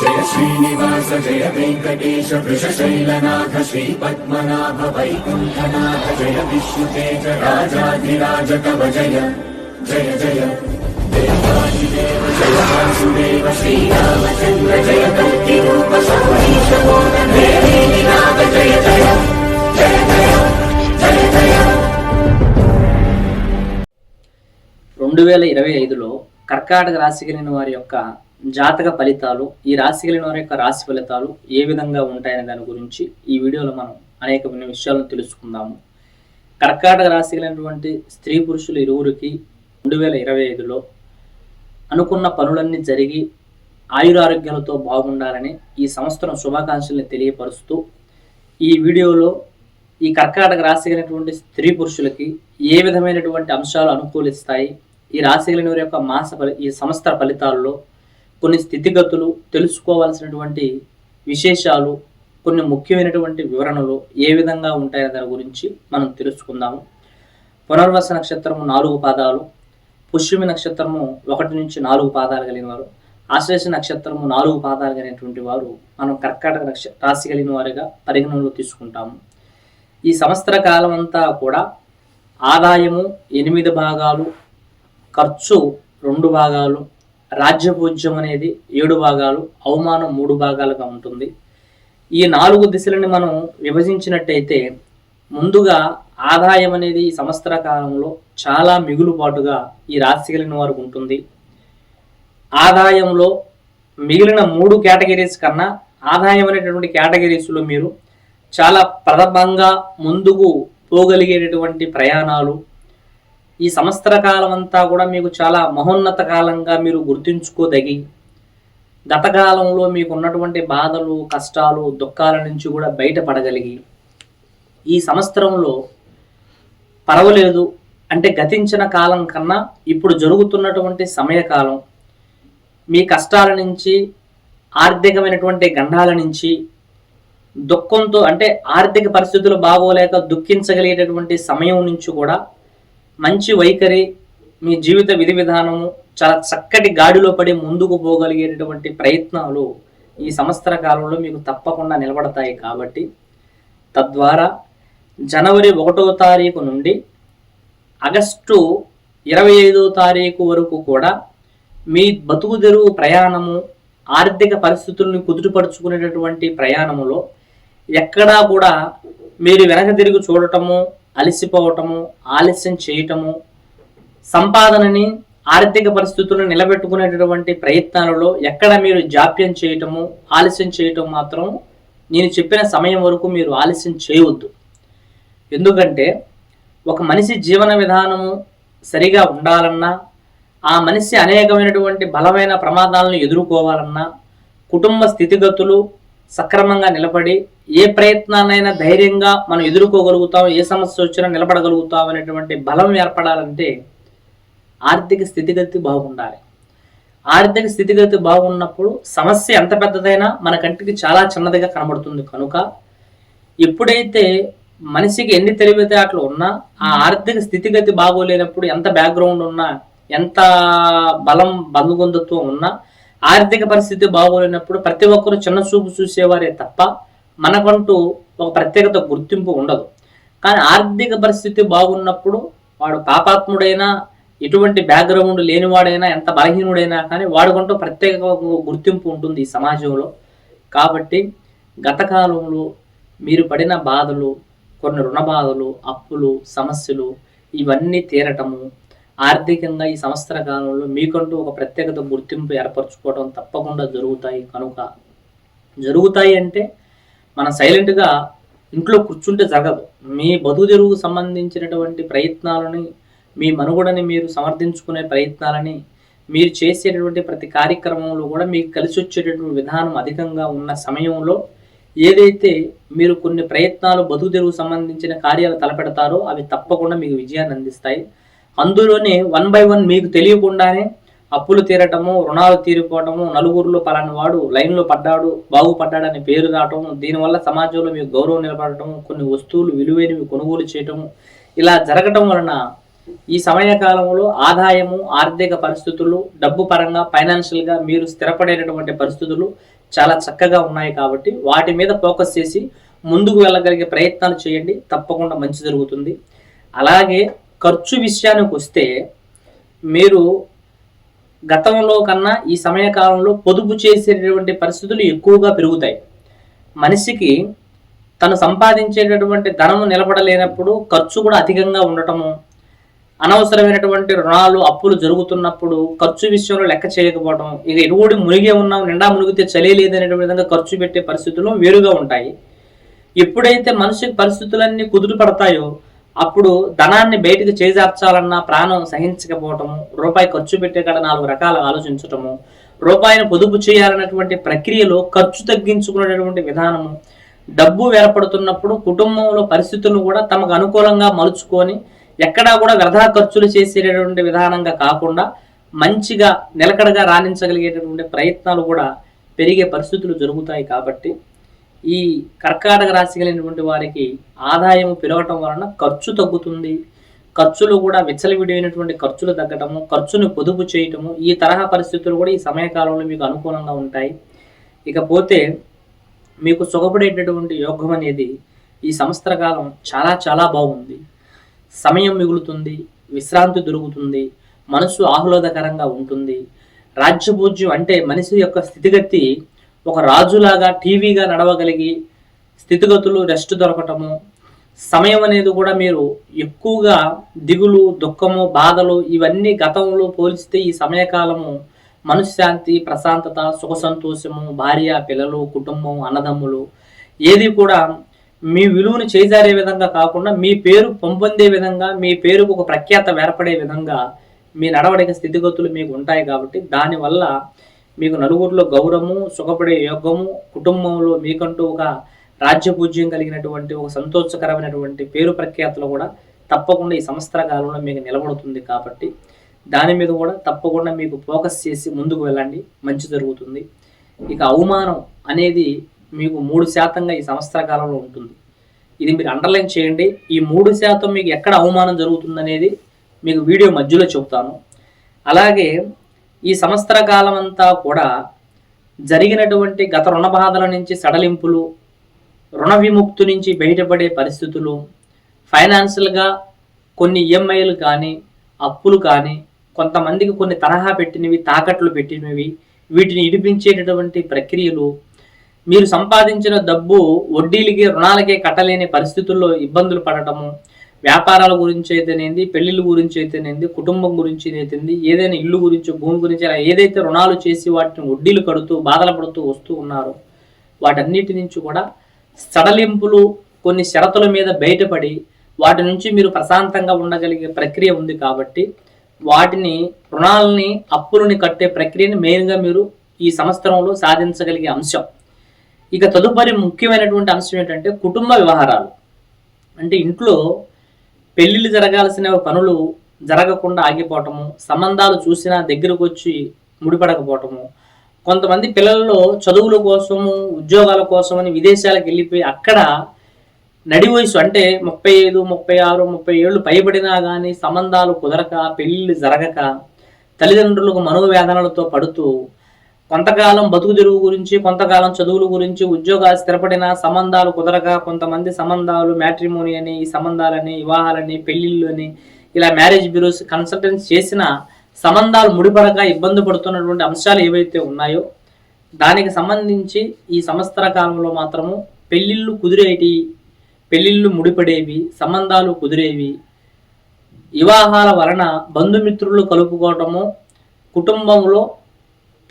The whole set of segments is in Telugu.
జయ శ్రీనివాస జయ వెంకటేశ వృషశైలనాథ శ్రీ పద్మనాభ వైకుంఠనాథ జయ విష్ణుతేజ రాజాధిరాజ కవ జయ జయ జయ. దేవాదిదేవ జయ వాసుదేవ శ్రీరామచంద్ర జయ కల్కి రూప సౌరీశ నాథ జయ జయ జయ జయ జయ జయ. రెండు వేల ఇరవై ఐదులో కర్కాటక రాశి కలిగిన వారి యొక్క జాతక ఫలితాలు ఈ రాశి కలిగిన వారి యొక్క రాశి ఫలితాలు ఏ విధంగా ఉంటాయనే దాని గురించి ఈ వీడియోలో మనం అనేకమైన విషయాలను తెలుసుకుందాము. కర్కాటక రాశి కలిగినటువంటి స్త్రీ పురుషులు ఇరువురికి రెండు వేల ఇరవై ఐదులో అనుకున్న పనులన్నీ జరిగి ఆయురారోగ్యాలతో బాగుండాలని ఈ సంస్థను శుభాకాంక్షల్ని తెలియపరుస్తూ ఈ వీడియోలో ఈ కర్కాటక రాశి కలిగినటువంటి స్త్రీ పురుషులకి ఏ విధమైనటువంటి అంశాలు అనుకూలిస్తాయి ఈ రాశి కలిగిన వారి యొక్క మాస ఫలి ఈ సంస్థ ఫలితాల్లో కొన్ని స్థితిగతులు తెలుసుకోవాల్సినటువంటి విశేషాలు కొన్ని ముఖ్యమైనటువంటి వివరణలు ఏ విధంగా ఉంటాయనే దాని గురించి మనం తెలుసుకుందాము. పునర్వస నక్షత్రము నాలుగు పాదాలు పుష్యమి నక్షత్రము ఒకటి నుంచి నాలుగు పాదాలు కలిగిన వారు ఆశ్లేష నక్షత్రము నాలుగు పాదాలు కలిగినటువంటి వారు మనం కర్కాటక నక్ష రాశి కలిగిన వారిగా పరిగణనలో తీసుకుంటాము. ఈ సంవత్సర కాలం అంతా కూడా ఆదాయము ఎనిమిది భాగాలు ఖర్చు రెండు భాగాలు రాజ్యభోజ్యం అనేది ఏడు భాగాలు అవమానం మూడు భాగాలుగా ఉంటుంది. ఈ నాలుగు దిశలని మనం విభజించినట్టయితే ముందుగా ఆదాయం అనేది ఈ సంవత్సర కాలంలో చాలా మిగులుబాటుగా ఈ రాశి కలిగిన వారికి ఉంటుంది. ఆదాయంలో మిగిలిన మూడు కేటగిరీస్ కన్నా ఆదాయం అనేటటువంటి కేటగిరీస్లో మీరు చాలా ప్రథమంగా ముందుకు పోగలిగేటటువంటి ప్రయాణాలు ఈ సంవత్సర కాలం అంతా కూడా మీకు చాలా మహోన్నత కాలంగా మీరు గుర్తుంచుకోదగి గతకాలంలో మీకు ఉన్నటువంటి బాధలు కష్టాలు దుఃఖాల నుంచి కూడా బయటపడగలిగి ఈ సంవత్సరంలో పర్వలేదు అంటే గతించిన కాలం కన్నా ఇప్పుడు జరుగుతున్నటువంటి సమయకాలం మీ కష్టాల నుంచి ఆర్థికమైనటువంటి గండాల నుంచి దుఃఖంతో అంటే ఆర్థిక పరిస్థితులు బాగోలేక దుఃఖించగలిగేటటువంటి సమయం నుంచి కూడా మంచి వైఖరి మీ జీవిత విధి విధానము చాలా చక్కటి గాడిలో పడి ముందుకు పోగలిగేటటువంటి ప్రయత్నాలు ఈ సంవత్సర కాలంలో మీకు తప్పకుండా నిలబడతాయి కాబట్టి తద్వారా జనవరి ఒకటో తారీఖు నుండి ఆగస్టు ఇరవై ఐదో తారీఖు వరకు కూడా మీ బతుకు తెరువు ప్రయాణము ఆర్థిక పరిస్థితుల్ని కుదుటపరుచుకునేటటువంటి ప్రయాణములో ఎక్కడా కూడా మీరు వెనక తిరిగి చూడటము అలసిపోవటము ఆలస్యం చేయటము సంపాదనని ఆర్థిక పరిస్థితులను నిలబెట్టుకునేటటువంటి ప్రయత్నాలలో ఎక్కడ మీరు జాప్యం చేయటము ఆలస్యం చేయటం మాత్రం నేను చెప్పిన సమయం వరకు మీరు ఆలస్యం చేయవద్దు. ఎందుకంటే ఒక మనిషి జీవన విధానము సరిగా ఉండాలన్నా ఆ మనిషి అనేకమైనటువంటి బలమైన ప్రమాదాలను ఎదుర్కోవాలన్నా కుటుంబ స్థితిగతులు సక్రమంగా నిలబడి ఏ ప్రయత్నాన్నైనా ధైర్యంగా మనం ఎదుర్కోగలుగుతాం ఏ సమస్య వచ్చినా నిలబడగలుగుతాం అనేటువంటి బలం ఏర్పడాలంటే ఆర్థిక స్థితిగతి బాగుండాలి. ఆర్థిక స్థితిగతి బాగున్నప్పుడు సమస్య ఎంత పెద్దదైనా మన కంటికి చాలా చిన్నదిగా కనబడుతుంది కనుక ఎప్పుడైతే మనిషికి ఎన్ని తెలివితేటలు ఉన్నా ఆ ఆర్థిక స్థితిగతి బాగోలేనప్పుడు ఎంత బ్యాక్గ్రౌండ్ ఉన్నా ఎంత బలం బంధుబంధుత్వం ఉన్నా ఆర్థిక పరిస్థితి బాగోలేనప్పుడు ప్రతి ఒక్కరు చిన్న చూపు చూసేవారే తప్ప మనకంటూ ఒక ప్రత్యేకత గుర్తింపు ఉండదు. కానీ ఆర్థిక పరిస్థితి బాగున్నప్పుడు వాడు పాపాత్ముడైనా ఎటువంటి బ్యాక్గ్రౌండ్ లేనివాడైనా ఎంత బలహీనుడైనా కానీ వాడుకుంటూ ప్రత్యేక గుర్తింపు ఉంటుంది ఈ సమాజంలో. కాబట్టి గత కాలంలో మీరు పడిన బాధలు కొన్ని రుణ బాధలు అప్పులు సమస్యలు ఇవన్నీ తీరటము ఆర్థికంగా ఈ సంవత్సర కాలంలో మీకంటూ ఒక ప్రత్యేకత గుర్తింపు ఏర్పరచుకోవడం తప్పకుండా జరుగుతాయి కనుక జరుగుతాయి అంటే మనం సైలెంట్గా ఇంట్లో కూర్చుంటే జరగదు. మీ బతుకు తెరువుకు సంబంధించినటువంటి ప్రయత్నాలని మీ మనుగడని మీరు సమర్థించుకునే ప్రయత్నాలని మీరు చేసేటటువంటి ప్రతి కార్యక్రమంలో కూడా మీకు కలిసి వచ్చేటటువంటి విధానం అధికంగా ఉన్న సమయంలో ఏదైతే మీరు కొన్ని ప్రయత్నాలు బతుకు తెరువు సంబంధించిన కార్యాలు తలపెడతారో అవి తప్పకుండా మీకు విజయాన్ని అందిస్తాయి. అందులోనే వన్ బై వన్ మీకు తెలియకుండానే అప్పులు తీరటము రుణాలు తీరిపోవటము నలుగురిలో పలాని వాడు లైన్లో పడ్డాడు బాగుపడ్డాడని పేరు రావటము దీనివల్ల సమాజంలో మీకు గౌరవం నిలబడటము కొన్ని వస్తువులు విలువైనవి కొనుగోలు చేయటము ఇలా జరగటం వలన ఈ సమయ కాలంలో ఆదాయము ఆర్థిక పరిస్థితులు డబ్బు పరంగా ఫైనాన్షియల్గా మీరు స్థిరపడేటటువంటి పరిస్థితులు చాలా చక్కగా ఉన్నాయి కాబట్టి వాటి మీద ఫోకస్ చేసి ముందుకు వెళ్ళగలిగే ప్రయత్నాలు చేయండి తప్పకుండా మంచి జరుగుతుంది. అలాగే ఖర్చు విషయానికి వస్తే మీరు గతంలో కన్నా ఈ సమయకాలంలో పొదుపు చేసేటటువంటి పరిస్థితులు ఎక్కువగా పెరుగుతాయి. మనిషికి తను సంపాదించేటటువంటి ధనము నిలబడలేనప్పుడు ఖర్చు కూడా అధికంగా ఉండటము అనవసరమైనటువంటి రుణాలు అప్పులు జరుగుతున్నప్పుడు ఖర్చు విషయంలో లెక్క చేయకపోవడం ఇక ఎరువుడి మునిగే ఉన్నాం నిండా మునిగితే చలి లేదనేటువంటి విధంగా ఖర్చు పెట్టే పరిస్థితులు వేరుగా ఉంటాయి. ఎప్పుడైతే మనిషికి పరిస్థితులన్నీ కుదురు పడతాయో అప్పుడు ధనాన్ని బయటకు చేజార్చాలన్నా ప్రాణం సహించకపోవటము రూపాయి ఖర్చు పెట్టే కాడ నాలుగు రకాలు ఆలోచించటము రూపాయిని పొదుపు చేయాలన్నటువంటి ప్రక్రియలో ఖర్చు తగ్గించుకునేటటువంటి విధానము డబ్బు ఏర్పడుతున్నప్పుడు కుటుంబంలో పరిస్థితులను కూడా తమకు అనుకూలంగా మలుచుకొని ఎక్కడా కూడా వ్యర్థా ఖర్చులు చేసేటటువంటి విధానంగా కాకుండా మంచిగా నిలకడగా రాణించగలిగేటటువంటి ప్రయత్నాలు కూడా పెరిగే పరిస్థితులు జరుగుతాయి కాబట్టి ఈ కర్కాటక రాశి కలిగినటువంటి వారికి ఆదాయం పెరగటం వలన ఖర్చు తగ్గుతుంది. ఖర్చులు కూడా విచ్చలవిడైనటువంటి ఖర్చులు తగ్గటము ఖర్చును పొదుపు చేయటము ఈ తరహా పరిస్థితులు కూడా ఈ సమయకాలంలో మీకు అనుకూలంగా ఉంటాయి. ఇకపోతే మీకు సుఖపడేటటువంటి యోగం అనేది ఈ సంవత్సర కాలం చాలా చాలా బాగుంది. సమయం మిగులుతుంది విశ్రాంతి దొరుకుతుంది మనసు ఆహ్లాదకరంగా ఉంటుంది. రాజ్యపూజ్యం అంటే మనిషి యొక్క స్థితిగతి ఒక రాజులాగా టీవీగా నడవగలిగి స్థితిగతులు రెస్ట్ దొరకటము సమయం అనేది కూడా మీరు ఎక్కువగా దిగులు దుఃఖము బాధలు ఇవన్నీ గతంలో పోలిస్తే ఈ సమయకాలము మనశ్శాంతి ప్రశాంతత సుఖ సంతోషము భార్య పిల్లలు కుటుంబం అన్నదమ్ములు ఏది కూడా మీ విలువను చేజారే విధంగా కాకుండా మీ పేరు పంపొందే విధంగా మీ పేరుకు ఒక ప్రఖ్యాత ఏర్పడే విధంగా మీ నడవడిక స్థితిగతులు మీకు ఉంటాయి కాబట్టి దానివల్ల మీకు నలుగురిలో గౌరవము సుఖపడే యోగము కుటుంబంలో మీకంటూ ఒక రాజ్యపూజ్యం కలిగినటువంటి ఒక సంతోషకరమైనటువంటి పేరు ప్రఖ్యాతులు కూడా తప్పకుండా ఈ సంవత్సర కాలంలో మీకు నిలబడుతుంది కాబట్టి దాని మీద కూడా తప్పకుండా మీకు ఫోకస్ చేసి ముందుకు వెళ్ళండి. మంచి జరుగుతుంది. ఇక అవమానం అనేది మీకు మూడు శాతంగా ఈ సంవత్సర కాలంలో ఉంటుంది. ఇది మీరు అండర్లైన్ చేయండి. ఈ మూడు శాతం మీకు ఎక్కడ అవమానం జరుగుతుంది అనేది మీకు వీడియో మధ్యలో చెబుతాను అలాగే ఈ సంవత్సర కాలం అంతా కూడా జరిగినటువంటి గత రుణ బాధల నుంచి సడలింపులు రుణ విముక్తి నుంచి బయటపడే పరిస్థితులు ఫైనాన్షియల్గా కొన్ని ఈఎంఐలు కానీ అప్పులు కానీ కొంతమందికి కొన్ని తరహా పెట్టినవి తాకట్లు పెట్టినవి వీటిని ఇడిపించేటటువంటి ప్రక్రియలు మీరు సంపాదించిన డబ్బు వడ్డీలకి రుణాలకే కట్టలేని పరిస్థితుల్లో ఇబ్బందులు పడటము వ్యాపారాల గురించి అయితేనేది పెళ్ళిళ్ళ గురించి అయితేనేది కుటుంబం గురించి అయితేంది ఏదైనా ఇల్లు గురించి భూమి గురించి అలా ఏదైతే రుణాలు చేసి వాటిని వడ్డీలు కడుతూ బాధలు పడుతూ వస్తూ ఉన్నారో వాటన్నిటి నుంచి కూడా సడలింపులు కొన్ని షరతుల మీద బయటపడి వాటి నుంచి మీరు ప్రశాంతంగా ఉండగలిగే ప్రక్రియ ఉంది కాబట్టి వాటిని రుణాలని అప్పులని కట్టే ప్రక్రియని మెయిన్గా మీరు ఈ సంవత్సరంలో సాధించగలిగే అంశం. ఇక తదుపరి ముఖ్యమైనటువంటి అంశం ఏంటంటే కుటుంబ వ్యవహారాలు. అంటే ఇంట్లో పెళ్ళిళ్ళు జరగాల్సిన పనులు జరగకుండా ఆగిపోవటము సంబంధాలు చూసినా దగ్గరకు వచ్చి ముడిపడకపోవటము. కొంతమంది పిల్లల్లో చదువుల కోసము ఉద్యోగాల కోసమని విదేశాలకు వెళ్ళిపోయి అక్కడ నడి వయసు అంటే ముప్పై ఐదు ముప్పై ఆరు ముప్పై ఏళ్ళు పైబడినా కానీ సంబంధాలు కుదరక పెళ్ళిళ్ళు జరగక తల్లిదండ్రులకు మనోవేదనలతో పడుతూ కొంతకాలం బతుకు తెరువు గురించి కొంతకాలం చదువుల గురించి ఉద్యోగాలు స్థిరపడిన సంబంధాలు కుదరక కొంతమంది సంబంధాలు మ్యాట్రిమోని అని ఈ సంబంధాలని వివాహాలని పెళ్ళిళ్ళు అని ఇలా మ్యారేజ్ బ్యూరోస్ కన్సల్టెన్స్ చేసిన సంబంధాలు ముడిపడక ఇబ్బంది పడుతున్నటువంటి అంశాలు ఏవైతే ఉన్నాయో దానికి సంబంధించి ఈ సంవత్సర కాలంలో మాత్రము పెళ్ళిళ్ళు కుదిరేటి పెళ్ళిళ్ళు ముడిపడేవి సంబంధాలు కుదిరేవి వివాహాల వలన బంధుమిత్రులు కలుపుకోవటము కుటుంబంలో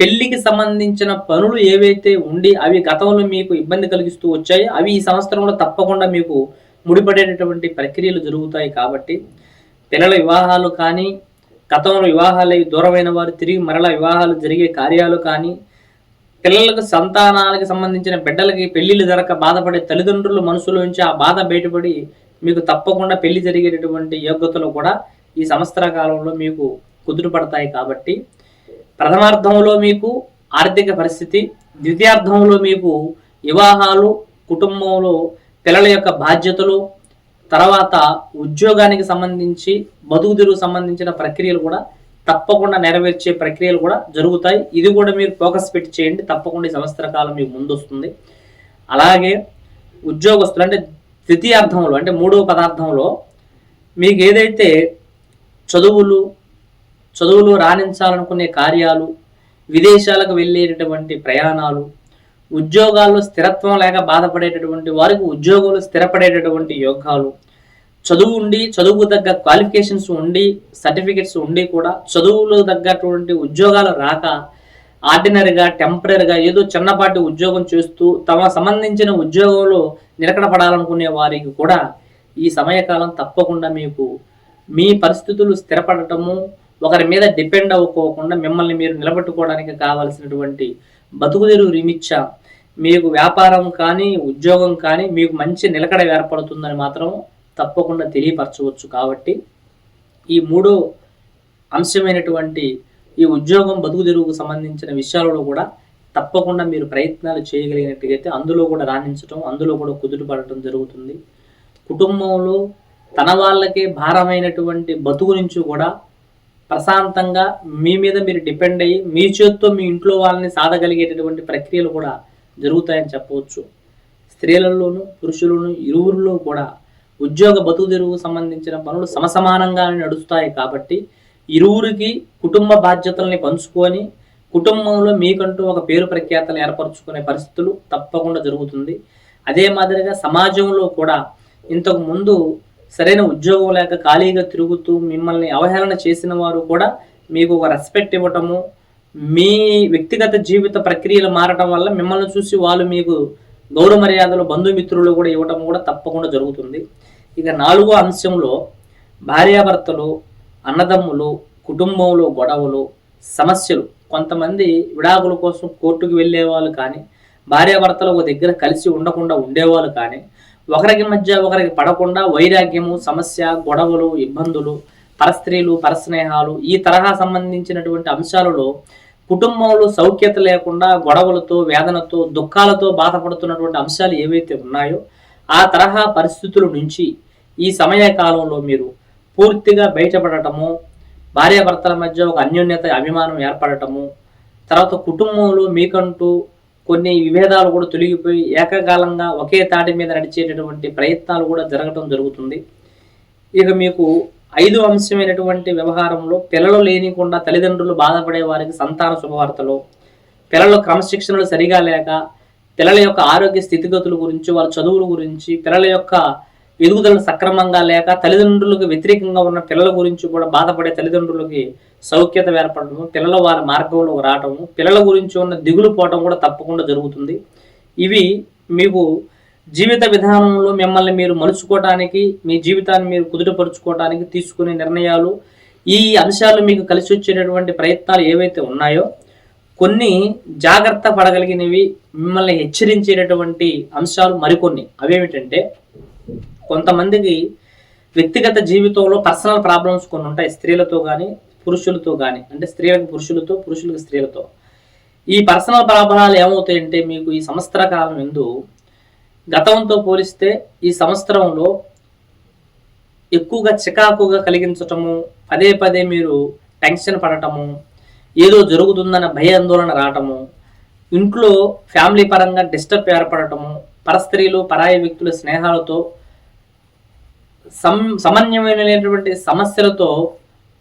పెళ్ళికి సంబంధించిన పనులు ఏవైతే ఉండి అవి గతంలో మీకు ఇబ్బంది కలిగిస్తూ వచ్చాయో అవి ఈ సంవత్సరంలో తప్పకుండా మీకు ముడిపడేటటువంటి ప్రక్రియలు జరుగుతాయి కాబట్టి పిల్లల వివాహాలు కానీ గతంలో వివాహాలు దూరమైన వారు తిరిగి మరలా వివాహాలు జరిగే కార్యాలు కానీ పిల్లలకు సంతానాలకు సంబంధించిన బిడ్డలకి పెళ్ళిళ్ళు జరగక బాధపడే తల్లిదండ్రుల మనసులోంచి ఆ బాధ బయటపడి మీకు తప్పకుండా పెళ్ళి జరిగేటటువంటి యోగ్యతలు కూడా ఈ సంవత్సర కాలంలో మీకు కుదురుపడతాయి కాబట్టి ప్రథమార్థంలో మీకు ఆర్థిక పరిస్థితి ద్వితీయార్థంలో మీకు వివాహాలు కుటుంబంలో పిల్లల యొక్క బాధ్యతలు తర్వాత ఉద్యోగానికి సంబంధించి బతుకు తెరువు సంబంధించిన ప్రక్రియలు కూడా తప్పకుండా నెరవేర్చే ప్రక్రియలు కూడా జరుగుతాయి. ఇది కూడా మీరు ఫోకస్ పెట్టి చేయండి. తప్పకుండా ఈ సంవత్సర కాలం మీకు ముందు వస్తుంది అలాగే ఉద్యోగస్తులు అంటే ద్వితీయార్థంలో అంటే మూడవ పదార్థంలో మీకు ఏదైతే చదువులు చదువులు రాణించాలనుకునే కార్యాలు విదేశాలకు వెళ్ళేటటువంటి ప్రయాణాలు ఉద్యోగాల్లో స్థిరత్వం లేక బాధపడేటటువంటి వారికి ఉద్యోగాలు స్థిరపడేటటువంటి యోగాలు చదువు ఉండి చదువుకు తగ్గ క్వాలిఫికేషన్స్ ఉండి సర్టిఫికెట్స్ ఉండి కూడా చదువులు తగ్గటువంటి ఉద్యోగాలు రాక ఆర్డినరీగా టెంపరీగా ఏదో చిన్నపాటి ఉద్యోగం చేస్తూ తమ సంబంధించిన ఉద్యోగంలో నిలకడ పడాలనుకునే వారికి కూడా ఈ సమయకాలం తప్పకుండా మీకు మీ పరిస్థితులు స్థిరపడటము ఒకరి మీద డిపెండ్ అవ్వకోకుండా మిమ్మల్ని మీరు నిలబెట్టుకోవడానికి కావాల్సినటువంటి బతుకుదెరువు రిమిచ్చ మీకు వ్యాపారం కానీ ఉద్యోగం కానీ మీకు మంచి నిలకడ ఏర్పడుతుందని మాత్రం తప్పకుండా తెలియపరచవచ్చు కాబట్టి ఈ మూడో అంశమైనటువంటి ఈ ఉద్యోగం బతుకు తెరువుకు సంబంధించిన విషయాలలో కూడా తప్పకుండా మీరు ప్రయత్నాలు చేయగలిగినట్టుగైతే అందులో కూడా రాణించడం అందులో కూడా కుదుటపడటం జరుగుతుంది. కుటుంబంలో తన వాళ్ళకే భారమైనటువంటి బతుకు నుంచి కూడా ప్రశాంతంగా మీ మీద మీరు డిపెండ్ అయ్యి మీ చేత్తో మీ ఇంట్లో వాళ్ళని సాధగలిగేటటువంటి ప్రక్రియలు కూడా జరుగుతాయని చెప్పవచ్చు. స్త్రీలలోనూ పురుషులను ఇరువురిలో కూడా ఉద్యోగ బతుకు తెరువు సంబంధించిన పనులు సమసమానంగానే నడుస్తాయి కాబట్టి ఇరువురికి కుటుంబ బాధ్యతల్ని పంచుకొని కుటుంబంలో మీకంటూ ఒక పేరు ప్రఖ్యాతలు ఏర్పరచుకునే పరిస్థితులు తప్పకుండా జరుగుతుంది. అదే మాదిరిగా సమాజంలో కూడా ఇంతకు ముందు సరైన ఉద్యోగం లేక ఖాళీగా తిరుగుతూ మిమ్మల్ని అవహేళన చేసిన వారు కూడా మీకు ఒక రెస్పెక్ట్ ఇవ్వటము మీ వ్యక్తిగత జీవిత ప్రక్రియలు మారటం వల్ల మిమ్మల్ని చూసి వాళ్ళు మీకు గౌరవ మర్యాదలు బంధుమిత్రులు కూడా ఇవ్వటం కూడా తప్పకుండా జరుగుతుంది. ఇక నాలుగో అంశంలో భార్యాభర్తలు అన్నదమ్ములు కుటుంబంలో గొడవలు సమస్యలు. కొంతమంది విడాకుల కోసం కోర్టుకు వెళ్ళేవాళ్ళు కానీ భార్యాభర్తలు ఒక దగ్గర కలిసి ఉండకుండా ఉండేవాళ్ళు కానీ ఒకరికి మధ్య ఒకరికి పడకుండా వైరాగ్యము సమస్య గొడవలు ఇబ్బందులు పరస్త్రీలు పరస్నేహాలు ఈ తరహా సంబంధించినటువంటి అంశాలలో కుటుంబంలో సౌఖ్యత లేకుండా గొడవలతో వేదనతో దుఃఖాలతో బాధపడుతున్నటువంటి అంశాలు ఏవైతే ఉన్నాయో ఆ తరహా పరిస్థితుల నుంచి ఈ సమయ కాలంలో మీరు పూర్తిగా బయటపడటము భార్యాభర్తల మధ్య ఒక అన్యోన్యత అభిమానం ఏర్పడటము తర్వాత కుటుంబంలో మీకంటూ కొన్ని విభేదాలు కూడా తొలగిపోయి ఏకకాలంగా ఒకే తాటి మీద నడిచేటటువంటి ప్రయత్నాలు కూడా జరగటం జరుగుతుంది. ఇక మీకు ఐదు అంశమైనటువంటి వ్యవహారంలో పిల్లలు లేనికుండా తల్లిదండ్రులు బాధపడే వారికి సంతాన శుభవార్తలు పిల్లల క్రమశిక్షణలు సరిగా లేక పిల్లల యొక్క ఆరోగ్య స్థితిగతుల గురించి వారి చదువుల గురించి పిల్లల యొక్క ఎదుగుదల సక్రమంగా లేక తల్లిదండ్రులకు వ్యతిరేకంగా ఉన్న పిల్లల గురించి కూడా బాధపడే తల్లిదండ్రులకి సౌఖ్యత ఏర్పడటము పిల్లల వారి మార్గంలో రావటము పిల్లల గురించి ఉన్న దిగులు పోవటం కూడా తప్పకుండా జరుగుతుంది. ఇవి మీకు జీవిత విధానంలో మిమ్మల్ని మీరు మలుచుకోవటానికి మీ జీవితాన్ని మీరు కుదుటపరుచుకోవటానికి తీసుకునే నిర్ణయాలు ఈ అంశాలు మీకు కలిసి వచ్చేటటువంటి ప్రయత్నాలు ఏవైతే ఉన్నాయో కొన్ని జాగ్రత్త పడగలిగినవి మిమ్మల్ని హెచ్చరించేటటువంటి అంశాలు మరికొన్ని. అవేమిటంటే కొంతమందికి వ్యక్తిగత జీవితంలో పర్సనల్ ప్రాబ్లమ్స్ కొన్ని ఉంటాయి. స్త్రీలతో కానీ పురుషులతో కానీ అంటే స్త్రీలకు పురుషులతో పురుషులకు స్త్రీలతో. ఈ పర్సనల్ ప్రాబ్లాలు ఏమవుతాయంటే మీకు ఈ సంవత్సర కాలం ఎందు గతంతో పోలిస్తే ఈ సంవత్సరంలో ఎక్కువగా చికాకుగా కలిగించటము పదే పదే మీరు టెన్షన్ పడటము ఏదో జరుగుతుందన్న భయాందోళన రావటము ఇంట్లో ఫ్యామిలీ పరంగా డిస్టర్బ్ ఏర్పడటము పరస్త్రీలు పరాయి వ్యక్తుల స్నేహాలతో సం సమన్యమైనటువంటి సమస్యలతో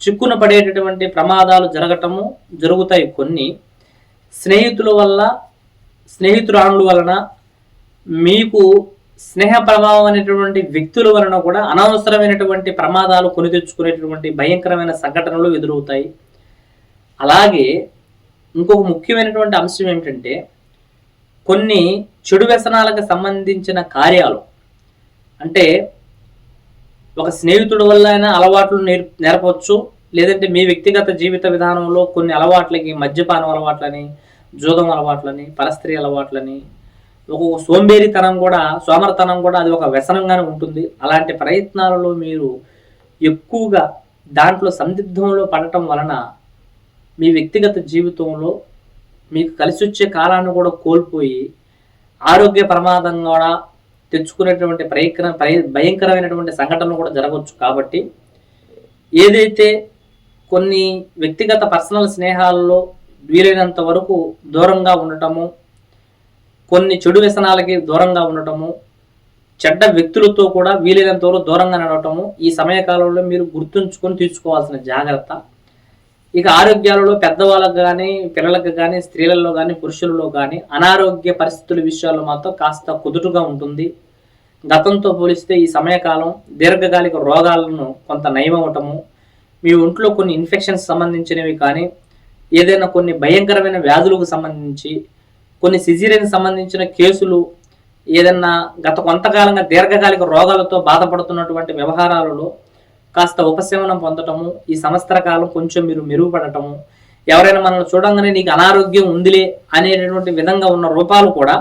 చిక్కున పడేటటువంటి ప్రమాదాలు జరగటము జరుగుతాయి కొన్ని. స్నేహితుల వల్ల స్నేహితురాణుల వలన మీకు స్నేహ ప్రభావం అనేటువంటి వ్యక్తుల వలన కూడా అనవసరమైనటువంటి ప్రమాదాలు కొని తెచ్చుకునేటటువంటి భయంకరమైన సంఘటనలు ఎదురవుతాయి. అలాగే ఇంకొక ముఖ్యమైనటువంటి అంశం ఏమిటంటే కొన్ని చెడు వ్యసనాలకు సంబంధించిన కార్యాలు. అంటే ఒక స్నేహితుడి వల్ల అయినా అలవాట్లు నేర్ నేర్పవచ్చు లేదంటే మీ వ్యక్తిగత జీవిత విధానంలో కొన్ని అలవాట్లకి మద్యపానం అలవాట్లని జూదం అలవాట్లని పరస్త్రీ అలవాట్లని ఒక సోంబేరితనం కూడా సోమరతనం కూడా అది ఒక వ్యసనంగానే ఉంటుంది. అలాంటి ప్రయత్నాలలో మీరు ఎక్కువగా దాంట్లో సందిగ్ధంలో పడటం వలన మీ వ్యక్తిగత జీవితంలో మీకు కలిసి వచ్చే కాలాన్ని కూడా కోల్పోయి ఆరోగ్య ప్రమాదం కూడా తెచ్చుకునేటువంటి ప్రయత్న భయంకరమైనటువంటి సంఘటనలు కూడా జరగవచ్చు. కాబట్టి ఏదైతే కొన్ని వ్యక్తిగత పర్సనల్ స్నేహాల్లో వీలైనంత వరకు దూరంగా ఉండటము కొన్ని చెడు వ్యసనాలకి దూరంగా ఉండటము చెడ్డ వ్యక్తులతో కూడా వీలైనంత వరకు దూరంగా నడవటము ఈ సమయకాలంలో మీరు గుర్తుంచుకొని తీసుకోవాల్సిన జాగ్రత్త. ఇక ఆరోగ్యాలలో పెద్దవాళ్ళకు కానీ పిల్లలకు కానీ స్త్రీలలో కానీ పురుషులలో కానీ అనారోగ్య పరిస్థితుల విషయాల్లో మాత్రం కాస్త కుదుటుగా ఉంటుంది. గతంతో పోలిస్తే ఈ సమయకాలం దీర్ఘకాలిక రోగాలను కొంత నయమవటము మీ ఒంట్లో కొన్ని ఇన్ఫెక్షన్స్ సంబంధించినవి కానీ ఏదైనా కొన్ని భయంకరమైన వ్యాధులకు సంబంధించి కొన్ని సిజీరియన్ సంబంధించిన కేసులు ఏదన్నా గత కొంతకాలంగా దీర్ఘకాలిక రోగాలతో బాధపడుతున్నటువంటి వ్యవహారాలలో కాస్త ఉపశమనం పొందటము ఈ సంవత్సర కాలం కొంచెం మీరు మెరుగుపడటము ఎవరైనా మనల్ని చూడంగానే నీకు అనారోగ్యం ఉందిలే అనేటటువంటి విధంగా ఉన్న రూపాలు కూడా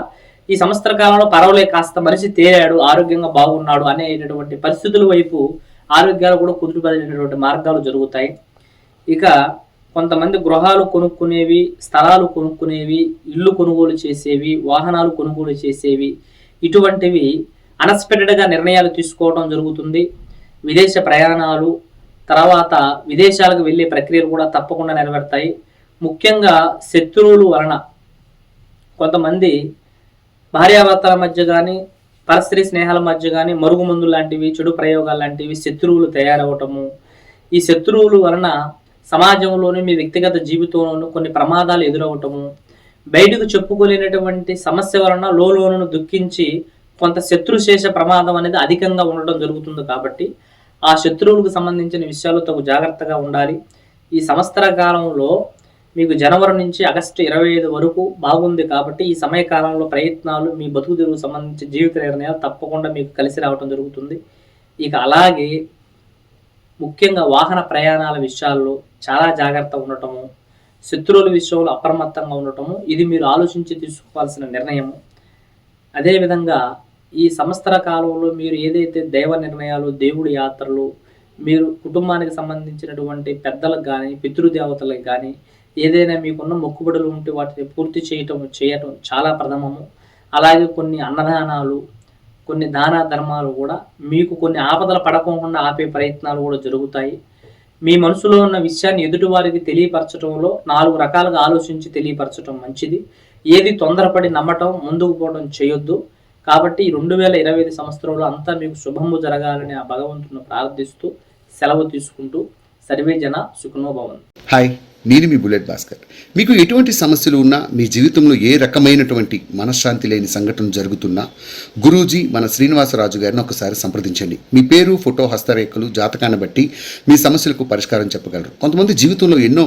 ఈ సంవత్సర కాలంలో పర్వాలే కాస్త మనిషి తేరాడు ఆరోగ్యంగా బాగున్నాడు అనేటటువంటి పరిస్థితుల వైపు ఆరోగ్యాలు కూడా కుదురుపడినటువంటి మార్గాలు జరుగుతాయి. ఇక కొంతమంది గృహాలు కొనుక్కునేవి స్థలాలు కొనుక్కునేవి ఇల్లు కొనుగోలు చేసేవి వాహనాలు కొనుగోలు చేసేవి ఇటువంటివి అన్ఎక్స్పెక్టెడ్గా నిర్ణయాలు తీసుకోవడం జరుగుతుంది. విదేశ ప్రయాణాలు తర్వాత విదేశాలకు వెళ్ళే ప్రక్రియలు కూడా తప్పకుండా నెరవేరుతాయి. ముఖ్యంగా శత్రువుల వలన. కొంతమంది భార్యాభర్తల మధ్య కానీ పరస్త్రీ స్నేహాల మధ్య కానీ మరుగుమందు లాంటివి చెడు ప్రయోగాలు లాంటివి శత్రువులు తయారవటము. ఈ శత్రువుల వలన సమాజంలోని మీ వ్యక్తిగత జీవితంలోనూ కొన్ని ప్రమాదాలు ఎదురవటము. బయటకు చెప్పుకోలేనటువంటి సమస్య వలన లోలోను దుఃఖించి కొంత శత్రుశేష ప్రమాదం అనేది అధికంగా ఉండడం జరుగుతుంది కాబట్టి ఆ శత్రువులకు సంబంధించిన విషయాలు తగు జాగ్రత్తగా ఉండాలి. ఈ సంవత్సర కాలంలో మీకు జనవరి నుంచి ఆగస్టు ఇరవై ఐదు వరకు బాగుంది కాబట్టి ఈ సమయ కాలంలో ప్రయత్నాలు మీ బతుకు తెరువు సంబంధించి జీవిత నిర్ణయాలు తప్పకుండా మీకు కలిసి రావడం జరుగుతుంది. ఇక అలాగే ముఖ్యంగా వాహన ప్రయాణాల విషయాల్లో చాలా జాగ్రత్త ఉండటము శత్రువుల విషయంలో అప్రమత్తంగా ఉండటము ఇది మీరు ఆలోచించి తీసుకోవాల్సిన నిర్ణయము. అదేవిధంగా ఈ సంవత్సర కాలంలో మీరు ఏదైతే దైవ నిర్ణయాలు దేవుడి యాత్రలు మీరు కుటుంబానికి సంబంధించినటువంటి పెద్దలకు కానీ పితృదేవతలకు కానీ ఏదైనా మీకున్న మొక్కుబడులు ఉంటే వాటిని పూర్తి చేయటం చేయటం చాలా ప్రథమము. అలాగే కొన్ని అన్నదానాలు కొన్ని దాన ధర్మాలు కూడా మీకు కొన్ని ఆపదలు పడకుండా ఆపే ప్రయత్నాలు కూడా జరుగుతాయి. మీ మనసులో ఉన్న విషయాన్ని ఎదుటివారికి తెలియపరచడంలో నాలుగు రకాలుగా ఆలోచించి తెలియపరచడం మంచిది. ఏది తొందరపడి నమ్మటం ముందుకు పోవడం చేయొద్దు. కాబట్టి ఈ రెండు వేల ఇరవై ఐదు సంవత్సరంలో అంతా మీకు శుభము జరగాలని ఆ భగవంతుని ప్రార్థిస్తూ సెలవు తీసుకుంటూ సర్వే జన సుఖనోభవన్ హాయ్ నేను మీ బుల్లెట్ భాస్కర్. మీకు ఎటువంటి సమస్యలు ఉన్నా మీ జీవితంలో ఏ రకమైనటువంటి మనశ్శాంతి లేని సంఘటన జరుగుతున్నా గురూజీ మన శ్రీనివాసరాజు గారిని ఒకసారి సంప్రదించండి. మీ పేరు ఫోటో హస్తరేఖలు జాతకాన్ని బట్టి మీ సమస్యలకు పరిష్కారం చెప్పగలరు. కొంతమంది జీవితంలో ఎన్నో